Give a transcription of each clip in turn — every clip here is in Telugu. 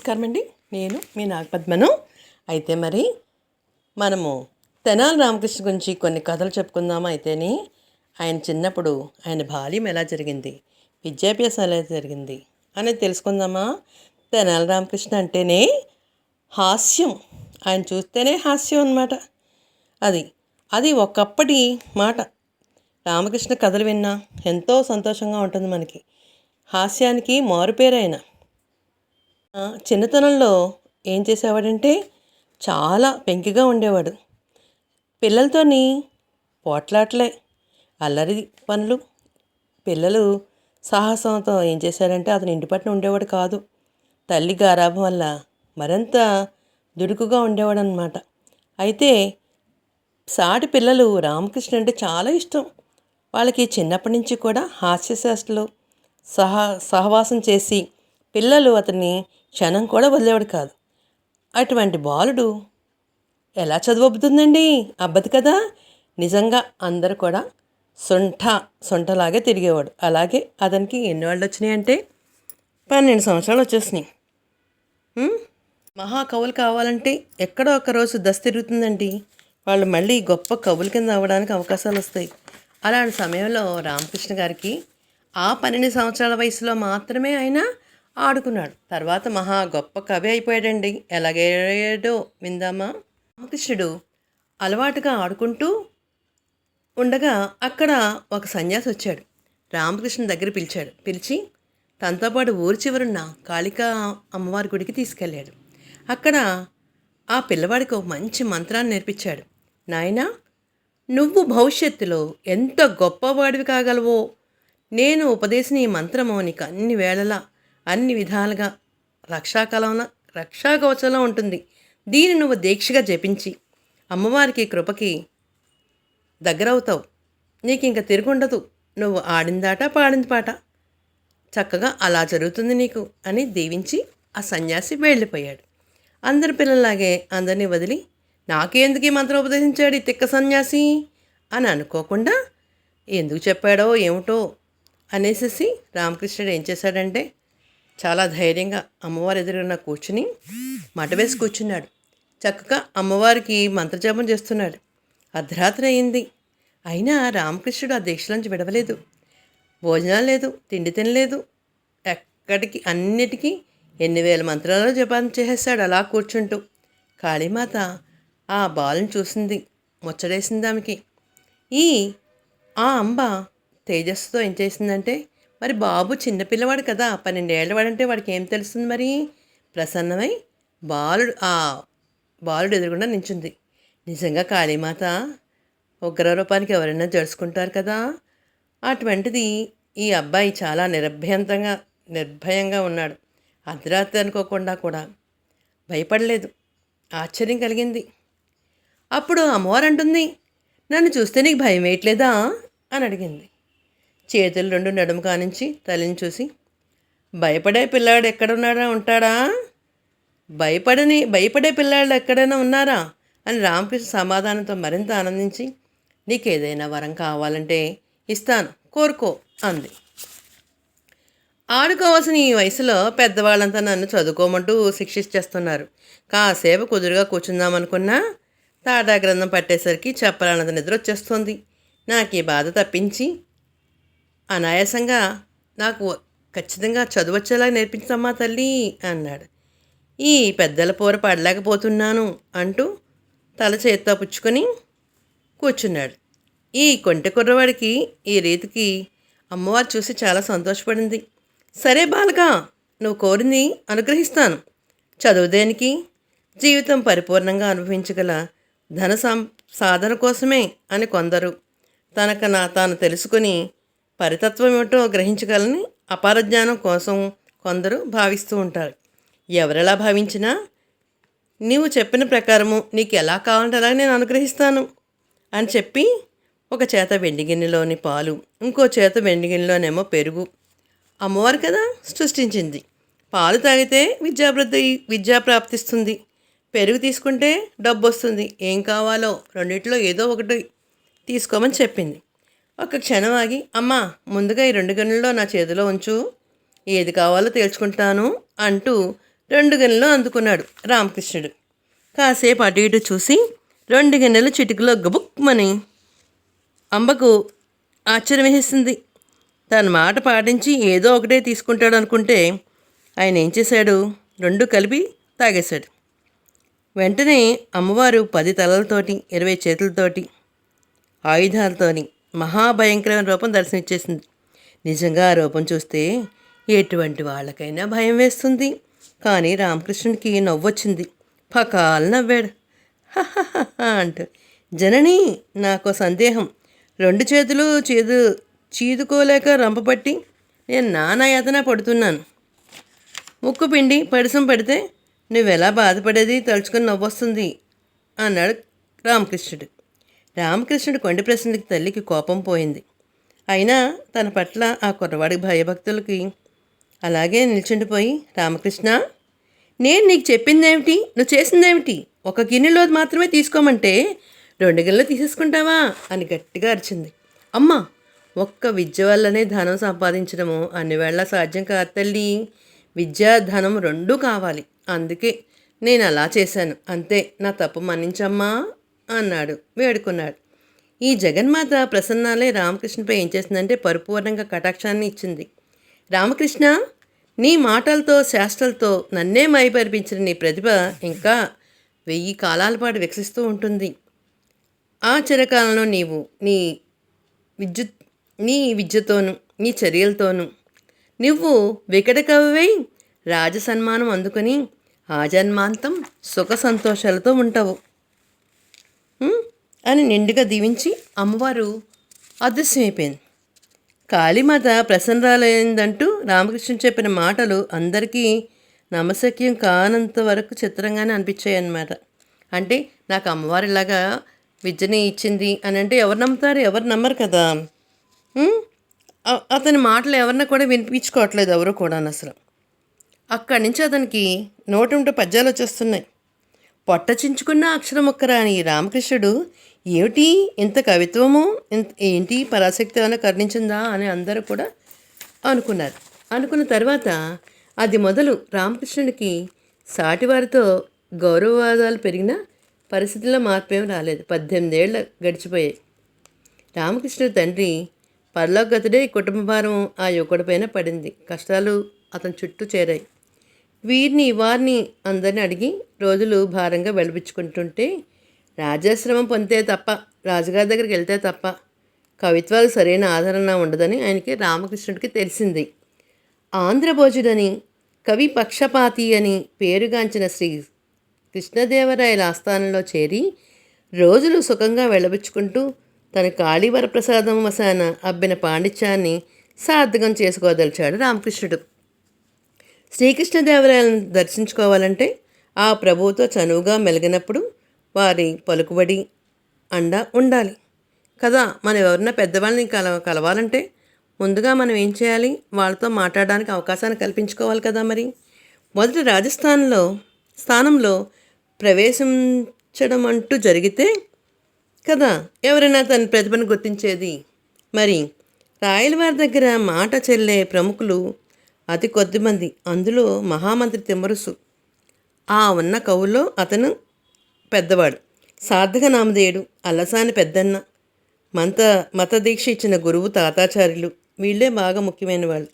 నమస్కారం అండి. నేను మీ నాగపద్మను అయితే మరి మనము తెనాలి రామకృష్ణ గురించి కొన్ని కథలు చెప్పుకుందామా అయితేని. ఆయన చిన్నప్పుడు ఆయన బాల్యం ఎలా జరిగింది విద్యాభ్యాసం ఎలా జరిగింది అనేది తెలుసుకుందామా? తెనాలి రామకృష్ణ అంటేనే హాస్యం. ఆయన చూస్తేనే హాస్యం అన్నమాట. అది అది ఒకప్పటి మాట. రామకృష్ణ కథలు విన్నా ఎంతో సంతోషంగా ఉంటుంది మనకి. హాస్యానికి మారుపేరైన చిన్నతనంలో ఏం చేసేవాడంటే చాలా పెంకిగా ఉండేవాడు. పిల్లలతోని పోట్లాటలే అల్లరి పనులు. పిల్లలు సాహసంతో ఏం చేశాడంటే అతను ఇంటి పట్టిన ఉండేవాడు కాదు. తల్లి గారాభం వల్ల మరింత దుడుకుగా ఉండేవాడు అనమాట అయితే సాటి పిల్లలు రామకృష్ణ అంటే చాలా ఇష్టం. వాళ్ళకి చిన్నప్పటి నుంచి కూడా హాస్యశాస్త్రలు సహా సహవాసం చేసి పిల్లలు అతన్ని క్షణం కూడా వదిలేవాడు కాదు. అటువంటి బాలుడు ఎలా చదువుతుందండి అబ్బది కదా? నిజంగా అందరు కూడా సొంట సొంటలాగే తిరిగేవాడు. అలాగే అతనికి ఎన్ని వాళ్ళు వచ్చినాయి అంటే పన్నెండు సంవత్సరాలు వచ్చేసినాయి. మహా మహాకవులు కావాలంటే ఎక్కడో ఒక రోజు దశ తిరుగుతుందండి. వాళ్ళు మళ్ళీ గొప్ప కవుల కింద అవ్వడానికి అవకాశాలు వస్తాయి. అలాంటి సమయంలో రామకృష్ణ గారికి ఆ పన్నెండు సంవత్సరాల వయసులో మాత్రమే ఆయన ఆడుకున్నాడు. తర్వాత మహా గొప్ప కవి అయిపోయాడండి. ఎలాగేడో విందామా? రామకృష్ణుడు అలవాటుగా ఆడుకుంటూ ఉండగా అక్కడ ఒక సన్యాసి వచ్చాడు. రామకృష్ణ దగ్గర పిలిచాడు. పిలిచి తనతో పాటు ఊరి చివరున్న కాళికా అమ్మవారి గుడికి తీసుకెళ్ళాడు. అక్కడ ఆ పిల్లవాడికి ఒక మంచి మంత్రాన్ని నేర్పించాడు. నాయనా నువ్వు భవిష్యత్తులో ఎంత గొప్పవాడివి కాగలవో? నేను ఉపదేశిని ఈ మంత్రము నీకు అన్ని వేళలా అన్ని విధాలుగా రక్షాకలంలో రక్షాకవచంలో ఉంటుంది. దీన్ని నువ్వు దీక్షగా జపించి అమ్మవారికి కృపకి దగ్గరవుతావు. నీకు ఇంక తిరుగుండదు. నువ్వు ఆడిందాట పాడింది పాట. చక్కగా అలా జరుగుతుంది నీకు అని దీవించి ఆ సన్యాసి వెళ్ళిపోయాడు. అందరి పిల్లలాగే అందరినీ వదిలి నాకేందుకు ఈ మంత్రం ఉపదేశించాడు ఈ తిక్క సన్యాసి? అని అనుకోకుండా ఎందుకు చెప్పాడో ఏమిటో? అనేసి రామకృష్ణుడు ఏం చేశాడంటే చాలా ధైర్యంగా అమ్మవారి ఎదురుగా కూర్చుని మట వేసి కూర్చున్నాడు. చక్కగా అమ్మవారికి మంత్రజపం చేస్తున్నాడు. అర్ధరాత్రి అయింది. అయినా రామకృష్ణుడు ఆ దీక్షలోంచి విడవలేదు. భోజనం లేదు తిండి తినలేదు. ఎక్కడికి అన్నిటికీ ఎన్ని వేల మంత్రాలు జపం చేసేస్తాడు అలా కూర్చుంటూ. కాళీమాత ఆ బాలను చూసింది ముచ్చడేసింది ఆమెకి. ఈ ఆ అంబ తేజస్సుతో ఏం చేసిందంటే మరి బాబు చిన్నపిల్లవాడు కదా పన్నెండేళ్ళవాడంటే వాడికి ఏం తెలుస్తుంది మరి? ప్రసన్నమై బాలుడు ఆ బాలుడు ఎదురుగుండా నించుంది. నిజంగా కాళీమాత ఉగ్ర రూపానికి ఎవరైనా జడుచుకుంటారు కదా? అటువంటిది ఈ అబ్బాయి చాలా నిర్భయంతంగా నిర్భయంగా ఉన్నాడు. అర్ధరాత్రి అనుకోకుండా కూడా భయపడలేదు. ఆశ్చర్యం కలిగింది. అప్పుడు అమ్మవారు అంటుంది నన్ను చూస్తే నీకు భయం వేయట్లేదా అని అడిగింది. చేతులు రెండు నడుము కానించి తలని చూసి భయపడే పిల్లాడు ఎక్కడున్నాడా? ఉంటాడా? భయపడని భయపడే పిల్లాడు ఎక్కడైనా ఉన్నారా? అని రామకృష్ణ సమాధానంతో మరింత ఆనందించి నీకేదైనా వరం కావాలంటే ఇస్తాను కోరుకో అంది. ఆడుకోవాల్సిన ఈ వయసులో పెద్దవాళ్ళంతా నన్ను చదువుకోమంటూ శిక్షించేస్తున్నారు. కాసేపు కుదురుగా కూర్చుందామనుకున్నా తాటా గ్రంథం పట్టేసరికి చెప్పాలన్నది నిద్ర వచ్చేస్తుంది నాకు ఈ బాధ తప్పించి అనాయాసంగా నాకు ఖచ్చితంగా చదువచ్చేలా నేర్పించమ్మా తల్లి అన్నాడు. ఈ పెద్దల పూర పడలేకపోతున్నాను అంటూ తల చేత్తో పుచ్చుకొని కూర్చున్నాడు. ఈ కొంట కుర్రవాడికి ఈ రీతికి అమ్మవారు చూసి చాలా సంతోషపడింది. సరే బాలక నువ్వు కోరింది అనుగ్రహిస్తాను. చదువు దేనికి? జీవితం పరిపూర్ణంగా అనుభవించగల ధన సం సాధన కోసమే అని కొందరు తనకు నా తాను తెలుసుకుని పరితత్వం ఏమిటో గ్రహించగలని అపార జ్ఞానం కోసం కొందరు భావిస్తూ ఉంటారు. ఎవరెలా భావించినా నీవు చెప్పిన ప్రకారము నీకు ఎలా కావాలంటే అలా నేను అనుగ్రహిస్తాను అని చెప్పి ఒక చేత వెండి గిన్నెలోని పాలు ఇంకో చేత వెండి గిన్నెలోనేమో పెరుగు అమ్మవారు కదా సృష్టించింది. పాలు తాగితే విద్యాభివృద్ధి విద్యా ప్రాప్తిస్తుంది. పెరుగు తీసుకుంటే డబ్బు వస్తుంది ఏం కావాలో రెండిట్లో ఏదో ఒకటి తీసుకోమని చెప్పింది. ఒక క్షణం ఆగి అమ్మా ముందుగా ఈ రెండు గనుల్లో నా చేతిలో ఉంచు. ఏది కావాలో తేల్చుకుంటాను అంటూ రెండు గిన్నెలు అందుకున్నాడు రామకృష్ణుడు. కాసేపు అటు ఇటు చూసి రెండు గిన్నెలు చిటికలో గబుక్మని అంబకు ఆశ్చర్యం వేసింది తన మాట పాటించి ఏదో ఒకటే తీసుకుంటాడు అనుకుంటే ఆయన ఏం చేశాడు? రెండు కలిపి తాగేశాడు. వెంటనే అమ్మవారు పది తలలతోటి ఇరవై చేతులతోటి ఆయుధాలతోని మహాభయంకరమైన రూపం దర్శనమిచ్చేసింది. నిజంగా ఆ రూపం చూస్తే ఎటువంటి వాళ్ళకైనా భయం వేస్తుంది. కానీ రామకృష్ణుడికి నవ్వొచ్చింది. పకాలు నవ్వాడు. అంటూ. జనని నాకు సందేహం. రెండు చేతులు చేదు చీదుకోలేక రంపపట్టి నేను నానా యాతన పడుతున్నాను. ముక్కు పిండి పడిసం పడితే నువ్వెలా బాధపడేది? తలుచుకొని నవ్వొస్తుంది అన్నాడు రామకృష్ణుడు. రామకృష్ణుడు కొండ ప్రశ్నకి తల్లికి కోపం పోయింది. అయినా తన పట్ల ఆ కుర్రవాడి భయభక్తులకి అలాగే నిల్చుండిపోయి రామకృష్ణ నేను నీకు చెప్పిందేమిటి? నువ్వు చేసిందేమిటి? ఒక గిన్నెలో మాత్రమే తీసుకోమంటే రెండు గిన్నెలు తీసేసుకుంటావా? అని గట్టిగా అరిచింది. అమ్మ ఒక్క విద్య వల్లనే ధనం సంపాదించడము అన్ని వేళ సాధ్యం కాదు తల్లి. విద్య ధనం రెండూ కావాలి. అందుకే నేను అలా చేశాను. అంతే నా తప్పు మన్నించమ్మా. అన్నాడు వేడుకున్నాడు. ఈ జగన్మాత ప్రసన్నాలే రామకృష్ణపై ఏం చేసిందంటే పరిపూర్ణంగా కటాక్షాన్ని ఇచ్చింది. రామకృష్ణ నీ మాటలతో శాస్త్రాలతో నన్నే మైపరిపించిన నీ ప్రతిభ ఇంకా వెయ్యి కాలాల పాటు వికసిస్తూ ఉంటుంది. ఆ చిరకాలంలో నీవు నీ విద్యుత్ నీ విద్యతోను నీ చర్యలతోనూ నువ్వు వికట కవివై రాజ సన్మానం అందుకొని ఆజన్మాంతం సుఖ సంతోషాలతో ఉంటావు. అని నిండుగా దీవించి అమ్మవారు అదృశ్యమైపోయింది కాళీమాత ప్రసన్నరాలైందంటూ రామకృష్ణ చెప్పిన మాటలు అందరికీ నమశక్యం కానంత వరకు చిత్రంగానే అనిపించాయి అన్నమాట అంటే నాకు అమ్మవారు ఇలాగా విద్యని ఇచ్చింది అని అంటే ఎవరు నమ్ముతారు? ఎవరు నమ్మరు కదా. అతని మాటలు ఎవరిని కూడా వినిపించుకోవట్లేదు ఎవరు కూడా అసలు. అక్కడి నుంచి అతనికి నూట పద్యాలు వచ్చేస్తున్నాయి. పొట్ట చించుకున్న అక్షరం రామకృష్ణుడు ఏమిటి? ఇంత కవిత్వము? ఇంత ఏంటి? పరాశక్తి ఏమైనా కర్ణించిందా? అని అందరూ కూడా అనుకున్నారు. అనుకున్న తర్వాత అది మొదలు రామకృష్ణుడికి సాటివారితో గౌరవవాదాలు పెరిగిన పరిస్థితుల్లో మార్పేం రాలేదు. పద్దెనిమిదేళ్ళు గడిచిపోయాయి. రామకృష్ణుడి తండ్రి పరలోకగతుడే కుటుంబ భారం ఆ యువకుడిపైన పడింది. కష్టాలు అతని చుట్టూ చేరాయి. వీరిని వారిని అందరిని అడిగి రోజులు భారంగా వెలిపించుకుంటుంటే రాజాశ్రమం పొందితే తప్ప రాజుగారి దగ్గరికి వెళ్తే తప్ప కవిత్వాలకు సరైన ఆదరణ ఉండదని ఆయనకి రామకృష్ణుడికి తెలిసింది. ఆంధ్రభోజుడని కవి పక్షపాతి అని పేరుగాంచిన శ్రీ కృష్ణదేవరాయల ఆస్థానంలో చేరి రోజులు సుఖంగా వెళ్ళబుచ్చుకుంటూ తన కాళీవరప్రసాదం వసాన అబ్బిన పాండిత్యాన్ని సార్థకం చేసుకోదలిచాడు రామకృష్ణుడు. శ్రీకృష్ణదేవరాయలను దర్శించుకోవాలంటే ఆ ప్రభువుతో చనువుగా మెలిగినప్పుడు వారి పలుకుబడి అండ ఉండాలి. కదా మనం ఎవరన్నా పెద్దవాళ్ళని కల కలవాలంటే ముందుగా మనం ఏం చేయాలి? వాళ్ళతో మాట్లాడడానికి అవకాశాన్ని కల్పించుకోవాలి కదా మరి. మొదటి రాజస్థాన్లో స్థానంలో ప్రవేశించడం అంటూ జరిగితే కదా ఎవరైనా తన ప్రతిభను గుర్తించేది? మరి రాయలవారి దగ్గర మాట చెల్లే ప్రముఖులు అతి కొద్దిమంది అందులో మహామంత్రి తిమ్మరుసు. ఆ ఉన్న కవుల్లో అతను పెద్దవాడు. సార్థక నామధేయుడు అల్లసాని పెద్దన్న మంత మత దీక్ష ఇచ్చిన గురువు తాతాచార్యులు. వీళ్ళే బాగా ముఖ్యమైన వాళ్ళు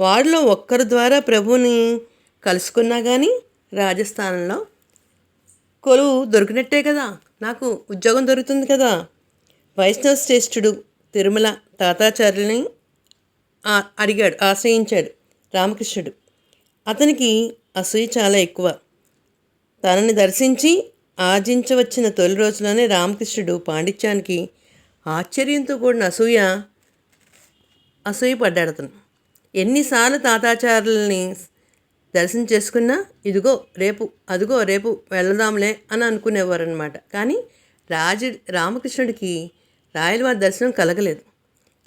వారిలో ఒక్కరి ద్వారా ప్రభువుని కలుసుకున్నా కానీ రాజస్థానంలో కొలువు దొరికినట్టే కదా. నాకు ఉద్యోగం దొరుకుతుంది కదా. వైష్ణవ శ్రేష్ఠుడు తిరుమల తాతాచార్యులని అడిగాడు ఆశ్రయించాడు. రామకృష్ణుడు. అతనికి అసూయ చాలా ఎక్కువ. తనని దర్శించి ఆర్జించవచ్చిన తొలి రోజులోనే రామకృష్ణుడు పాండిత్యానికి ఆశ్చర్యంతో కూడిన అసూయ అసూయపడ్డాడు అతను. ఎన్నిసార్లు తాతాచారులని దర్శనం చేసుకున్నా ఇదిగో రేపు అదిగో రేపు వెళదాంలే అని అనుకునేవారు అనమాట కానీ రాజు రామకృష్ణుడికి రాయలవారి దర్శనం కలగలేదు.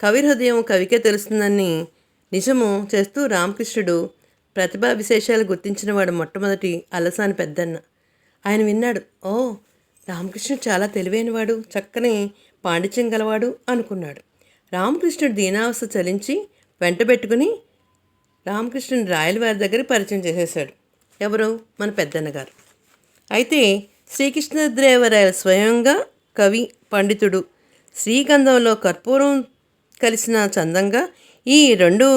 కవి హృదయం కవికే తెలుస్తుందని నిజము చేస్తూ రామకృష్ణుడు ప్రతిభా విశేషాలు గుర్తించిన వాడు మొట్టమొదటి అలసాని పెద్దన్న. ఆయన విన్నాడు ఓ రామకృష్ణుడు చాలా తెలివైనవాడు చక్కని పాండిత్యం గలవాడు అనుకున్నాడు. రామకృష్ణుడు దీనావస్థ చలించి వెంటబెట్టుకుని రామకృష్ణుని రాయలవారి దగ్గర పరిచయం చేసేశాడు. ఎవరు? మన పెద్దన్నగారు అయితే శ్రీకృష్ణదేవరాయలు స్వయంగా కవి పండితుడు శ్రీగంధంలో కర్పూరం కలిసిన చందంగా ఈ రెండు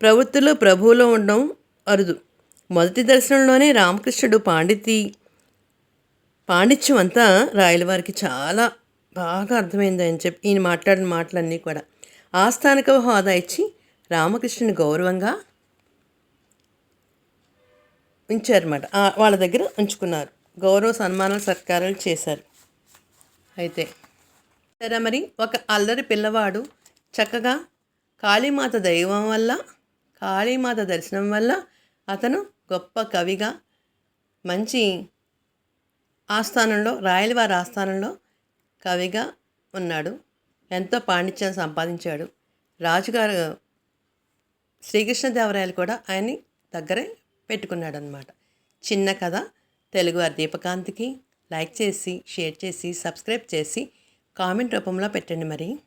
ప్రవృత్తులు ప్రభువులో ఉండడం అరుదు. మొదటి దర్శనంలోనే రామకృష్ణుడు పాండితి పాండిత్యం అంతా రాయలవారికి చాలా బాగా అర్థమైంది అని చెప్పి ఈయన మాట్లాడిన మాటలన్నీ కూడా. ఆస్థానిక హోదా ఇచ్చి రామకృష్ణుని గౌరవంగా ఉంచారన్నమాట. వాళ్ళ దగ్గర ఉంచుకున్నారు. గౌరవ సన్మానాలు సత్కారాలు చేశారు. అయితే సరే మరి ఒక అల్లరి పిల్లవాడు చక్కగా కాళీమాత దైవం వల్ల కాళీమాత దర్శనం వల్ల అతను గొప్ప కవిగా మంచి ఆస్థానంలో రాయలవారి ఆస్థానంలో కవిగా ఉన్నాడు. ఎంతో పాండిత్యం సంపాదించాడు. రాజుగారు శ్రీకృష్ణదేవరాయలు కూడా ఆయన్ని దగ్గరే పెట్టుకున్నాడు అనమాట చిన్న కథ. తెలుగు దీపకాంతికి లైక్ చేసి షేర్ చేసి సబ్స్క్రైబ్ చేసి కామెంట్ రూపంలో పెట్టండి మరి.